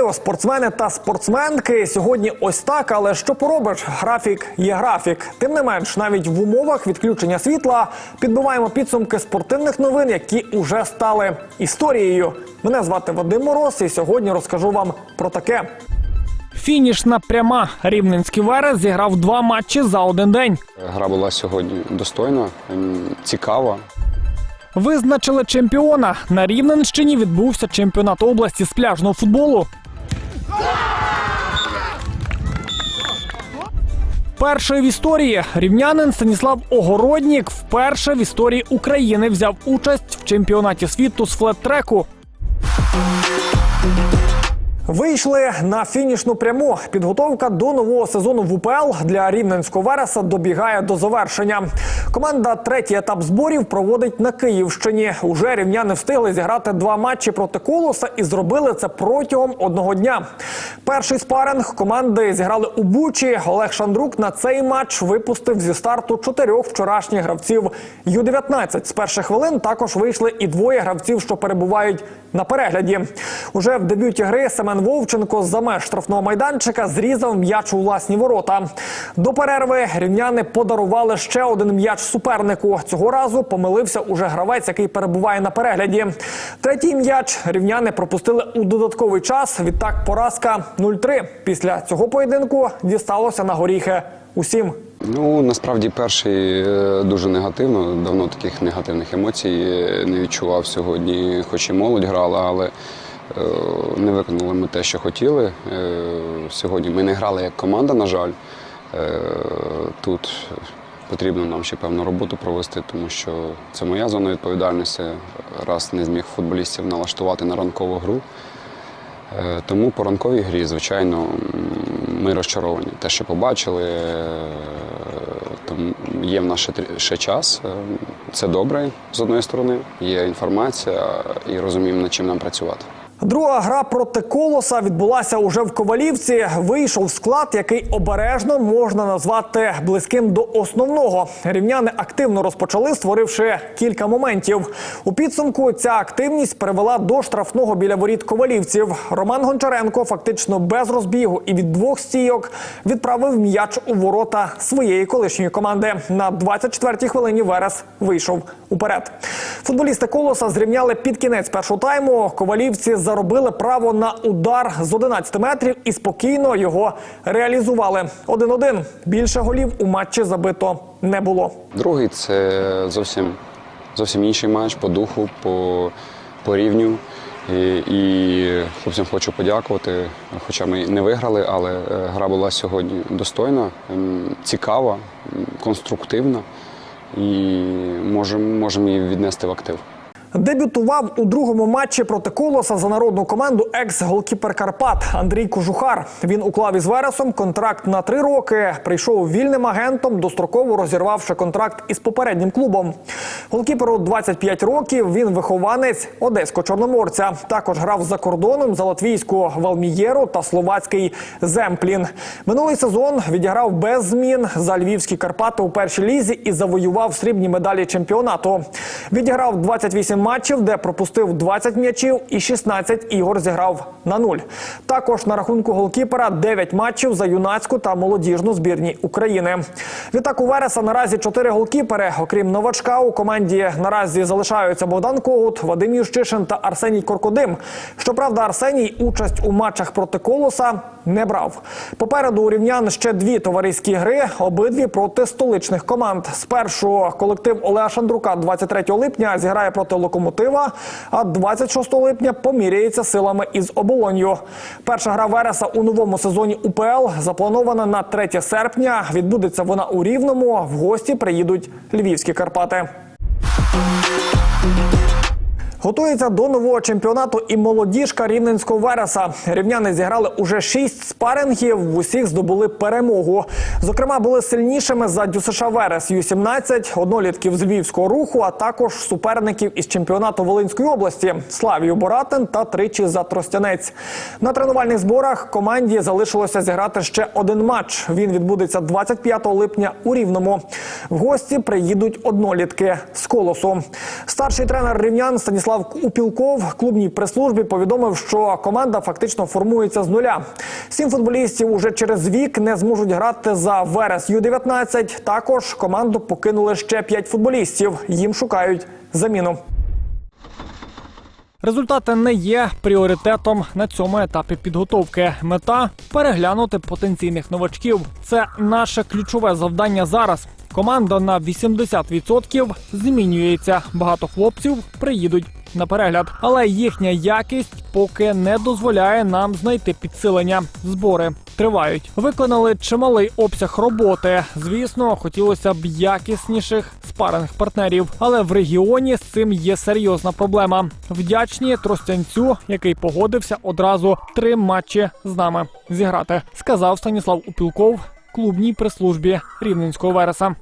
Вітаю, спортсмени та спортсменки. Сьогодні ось так, але що поробиш? Графік є графік. Тим не менш, навіть в умовах відключення світла підбиваємо підсумки спортивних новин, які уже стали історією. Мене звати Вадим Мороз, і сьогодні розкажу вам про таке. Фінішна пряма. Рівненський Верес зіграв два матчі за один день. Гра була сьогодні достойна, ем, цікава. Визначили чемпіона. На Рівненщині відбувся чемпіонат області з пляжного футболу. Перший в історії рівнянин Станіслав Огороднік вперше в історії України взяв участь в чемпіонаті світу з флет-треку. Вийшли на фінішну пряму. Підготовка до нового сезону в УПЛ для рівненського Вереса добігає до завершення. Команда третій етап зборів проводить на Київщині. Уже рівняни встигли зіграти два матчі проти колоса і зробили це протягом одного дня. Перший спаринг команди зіграли у Бучі. Олег Шандрук на цей матч випустив зі старту чотирьох вчорашніх гравців Ю-19. З перших хвилин також вийшли і двоє гравців, що перебувають на перегляді. Уже в дебюті гри Семен Вовченко за меж штрафного майданчика зрізав м'яч у власні ворота. До перерви рівняни подарували ще один м'яч супернику. Цього разу помилився уже гравець, який перебуває на перегляді. Третій м'яч рівняни пропустили у додатковий час. Відтак поразка 0-3. Після цього поєдинку дісталося на горіхи усім. Ну насправді перший е, дуже негативно. Давно таких негативних емоцій е, не відчував сьогодні, хоч і молодь грала, але не виконали ми те, що хотіли. Е, Сьогодні ми не грали як команда, на жаль. Е, Тут потрібно нам ще певну роботу провести, тому що це моя зона відповідальності. Раз не зміг футболістів налаштувати на ранкову гру. Е, Тому по ранковій грі, звичайно, ми розчаровані. Те, що побачили, е, тому є в нас ще, ще час. Е, Це добре з одної сторони, є інформація і розуміємо, над чим нам працювати. Друга гра проти колоса відбулася уже в Ковалівці. Вийшов склад, який обережно можна назвати близьким до основного. Рівняни активно розпочали, створивши кілька моментів. У підсумку ця активність привела до штрафного біля воріт ковалівців. Роман Гончаренко фактично без розбігу і від двох стійок відправив м'яч у ворота своєї колишньої команди. На 24-й хвилині Верес вийшов уперед. Футболісти колоса зрівняли під кінець першого тайму. Ковалівці заробили право на удар з 11 метрів і спокійно його реалізували. 1-1. Більше голів у матчі забито не було. Другий це зовсім, зовсім інший матч по духу, по, по рівню. І, і хлопцям хочу подякувати. Хоча ми не виграли, але е, гра була сьогодні достойна, ем, цікава, конструктивна і можемо можемо її віднести в актив. Дебютував у другому матчі проти колоса за народну команду екс-голкіпер Карпат Андрій Кожухар. Він уклав із Вересом контракт на три роки. Прийшов вільним агентом, достроково розірвавши контракт із попереднім клубом. Голкіперу 25 років. Він вихованець одеського чорноморця. Також грав за кордоном за латвійську Валмієру та словацький Земплін. Минулий сезон відіграв без змін за львівські Карпати у першій лізі і завоював срібні медалі чемпіонату. Відіграв 28 матчів, де пропустив 20 м'ячів і 16 ігор зіграв на нуль. Також на рахунку голкіпера 9 матчів за юнацьку та молодіжну збірні України. Відтак у Вереса наразі 4 голкіпери. Окрім новачка, у команді наразі залишаються Богдан Когут, Вадим Ющишин та Арсеній Коркодим. Щоправда, Арсеній участь у матчах проти колоса не брав. Попереду у рівнян ще дві товариські гри, обидві проти столичних команд. Спершу колектив Олега Шандрука 23 липня зіграє проти локомотива, а 26 липня поміряється силами із оболонью. Перша гра Вереса у новому сезоні УПЛ запланована на 3 серпня. Відбудеться вона у Рівному. В гості приїдуть львівські Карпати. Готується до нового чемпіонату і молодіжка рівненського Вереса. Рівняни зіграли уже шість спарингів. В усіх здобули перемогу. Зокрема, були сильнішими за ДЮСШ Верес Ю-17, однолітків з Львівського руху, а також суперників із чемпіонату Волинської області Славію Боратин та тричі за Тростянець. На тренувальних зборах команді залишилося зіграти ще один матч. Він відбудеться 25 липня у Рівному. В гості приїдуть однолітки з колосу. Старший тренер рівнян Станіслав Упілков клубній прес-службі повідомив, що команда фактично формується з нуля. Сім футболістів уже через вік не зможуть грати за Верес Ю-19. Також команду покинули ще п'ять футболістів. Їм шукають заміну. Результати не є пріоритетом на цьому етапі підготовки. Мета переглянути потенційних новачків. Це наше ключове завдання зараз. Команда на 80% змінюється. Багато хлопців приїдуть на перегляд, але їхня якість поки не дозволяє нам знайти підсилення. Збори тривають. Виконали чималий обсяг роботи. Звісно, хотілося б якісніших спаринг партнерів, але в регіоні з цим є серйозна проблема. Вдячні Тростянцю, який погодився одразу три матчі з нами зіграти, сказав Станіслав Упілков клубній прес-службі Рівненського Вереса.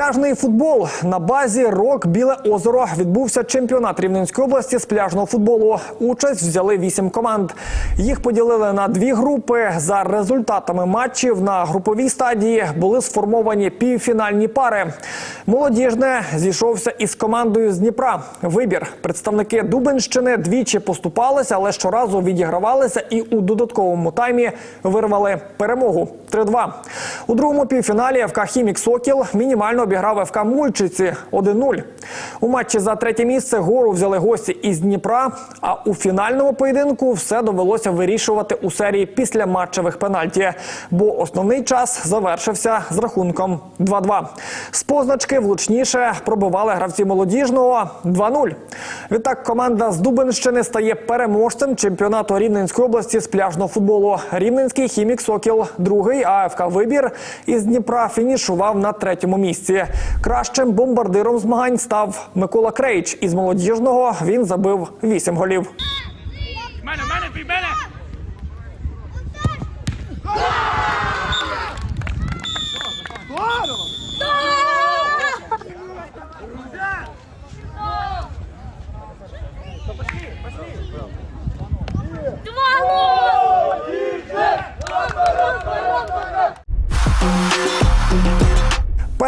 Пляжний футбол на базі Рок Біле озеро відбувся чемпіонат Рівненської області з пляжного футболу. Участь взяли вісім команд. Їх поділили на дві групи. За результатами матчів на груповій стадії були сформовані півфінальні пари. Молодіжне зійшовся із командою з Дніпра. Вибір представники Дубенщини двічі поступалися, але щоразу відігравалися і у додатковому таймі вирвали перемогу 3-2. У другому півфіналі ФК Хімік Сокіл мінімально обіграв ФК Мульчиці 1-0. У матчі за третє місце гору взяли гості із Дніпра. А у фінальному поєдинку все довелося вирішувати у серії після матчевих пенальті, бо основний час завершився з рахунком 2-2. З позначки влучніше пробивали гравці молодіжного 2-0. Відтак команда з Дубенщини стає переможцем чемпіонату Рівненської області з пляжного футболу. Рівненський хімік Сокіл другий, а ФК Вибір із Дніпра фінішував на третьому місці. Кращим бомбардиром змагань став Микола Крейч. Із молодіжного він забив 8 голів. Мене, мене, мене!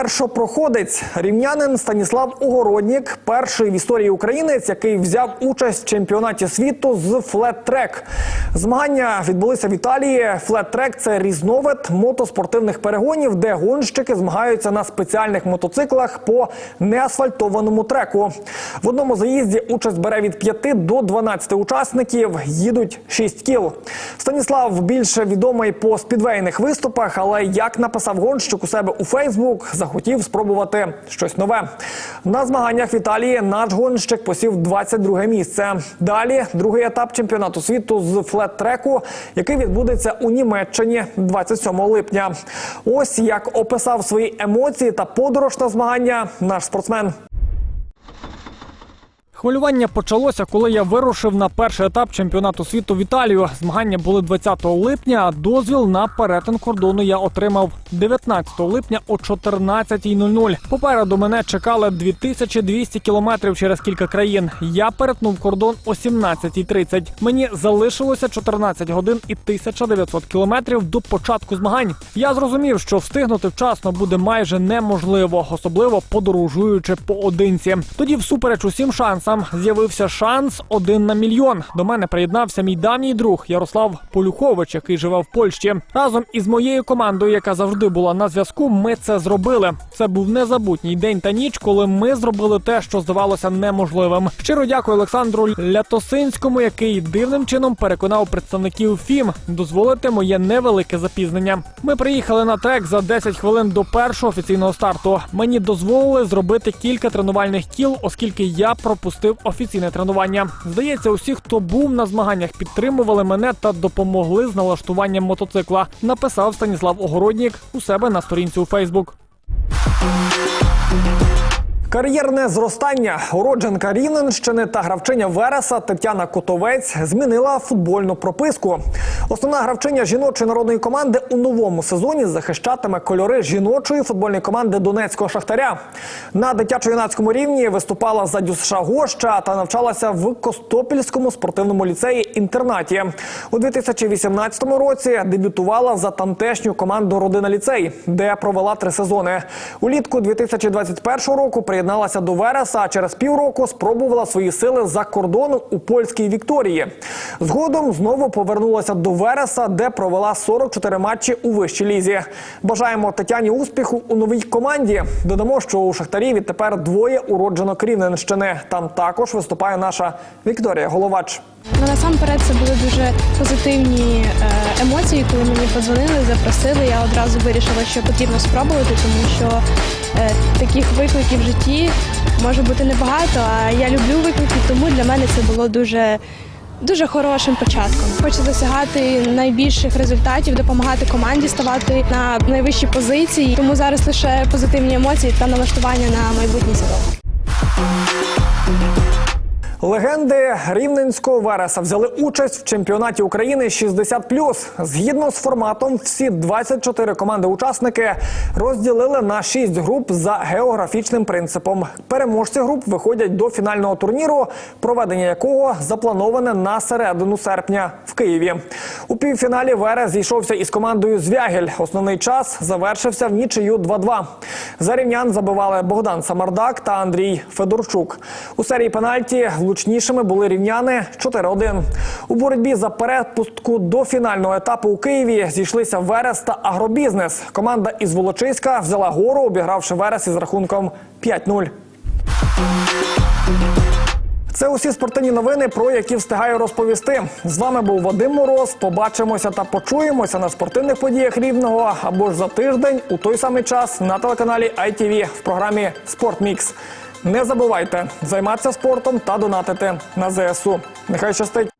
Першопроходець рівнянин Станіслав Огороднік, перший в історії українець, який взяв участь в чемпіонаті світу з флет-трек. Змагання відбулися в Італії. Флет-трек – це різновид мотоспортивних перегонів, де гонщики змагаються на спеціальних мотоциклах по неасфальтованому треку. В одному заїзді участь бере від 5 до 12 учасників. Їдуть 6 кіл. Станіслав більше відомий по спідвейних виступах, але як написав гонщик у себе у Фейсбук, захотів спробувати щось нове. На змаганнях в Італії наш гонщик посів 22 місце. Далі другий етап чемпіонату світу з флет-треку, який відбудеться у Німеччині 27 липня. Ось як описав свої емоції та подорож на змагання наш спортсмен. Хвилювання почалося, коли я вирушив на перший етап чемпіонату світу в Італію. Змагання були 20 липня, а дозвіл на перетин кордону я отримав 19 липня о 14.00. Попереду мене чекали 2200 кілометрів через кілька країн. Я перетнув кордон о 17.30. Мені залишилося 14 годин і 1900 кілометрів до початку змагань. Я зрозумів, що встигнути вчасно буде майже неможливо, особливо подорожуючи поодинці. Тоді, всупереч усім шансам, з'явився шанс один на мільйон. До мене приєднався мій давній друг Ярослав Полюхович, який живе в Польщі. Разом із моєю командою, яка завжди була на зв'язку, ми це зробили. Це був незабутній день та ніч, коли ми зробили те, що здавалося неможливим. Щиро дякую Олександру Лятосинському, який дивним чином переконав представників ФІМ дозволити моє невелике запізнення. Ми приїхали на трек за 10 хвилин до першого офіційного старту. Мені дозволили зробити кілька тренувальних кіл, оскільки я пропустив офіційне тренування. Здається, усі, хто був на змаганнях, підтримували мене та допомогли з налаштуванням мотоцикла. Написав Станіслав Огороднік у себе на сторінці у Фейсбук. Кар'єрне зростання уродженка Рівненщини та гравчиня Вереса Тетяна Котовець змінила футбольну прописку. Основна гравчиня жіночої народної команди у новому сезоні захищатиме кольори жіночої футбольної команди Донецького Шахтаря. На дитячо-юнацькому рівні виступала за ДЮСШ Гоща та навчалася в Костопільському спортивному ліцеї інтернаті. У 2018 році дебютувала за тамтешню команду Родина ліцей, де провела три сезони. Улітку 2021 року приєдналася до Вереса. А через півроку спробувала свої сили за кордоном у польській Вікторії. Згодом знову повернулася до Вереса, де провела 44 матчі у вищій лізі. Бажаємо Тетяні успіху у новій команді. Додамо, що у Шахтарі відтепер двоє уродженок Рівненщини. Там також виступає наша Вікторія Головач. Ну, насамперед це були дуже позитивні е, емоції, коли мені подзвонили, запросили. Я одразу вирішила, що потрібно спробувати, тому що таких викликів в житті може бути небагато. А я люблю виклики, тому для мене це було дуже. Дуже хорошим початком. Хочу досягати найбільших результатів, допомагати команді ставати на найвищі позиції. Тому зараз лише позитивні емоції та налаштування на майбутній сезон. Легенди рівненського Вереса взяли участь в чемпіонаті України 60+. Згідно з форматом, всі 24 команди-учасники розділили на 6 груп за географічним принципом. Переможці груп виходять до фінального турніру, проведення якого заплановане на середину серпня в Києві. У півфіналі Верес зійшовся із командою Звягель. Основний час завершився в нічию 2-2. За рівнян забивали Богдан Самардак та Андрій Федорчук. У серії пенальті влучнішими були рівняни 4-1. У боротьбі за перепустку до фінального етапу у Києві зійшлися Верес та Агробізнес. Команда із Волочиська взяла гору, обігравши Верес із рахунком 5-0. Це усі спортивні новини, про які встигаю розповісти. З вами був Вадим Мороз. Побачимося та почуємося на спортивних подіях рівного або ж за тиждень у той самий час на телеканалі ITV в програмі Спортмікс. Не забувайте займатися спортом та донатити на ЗСУ. Нехай щастить!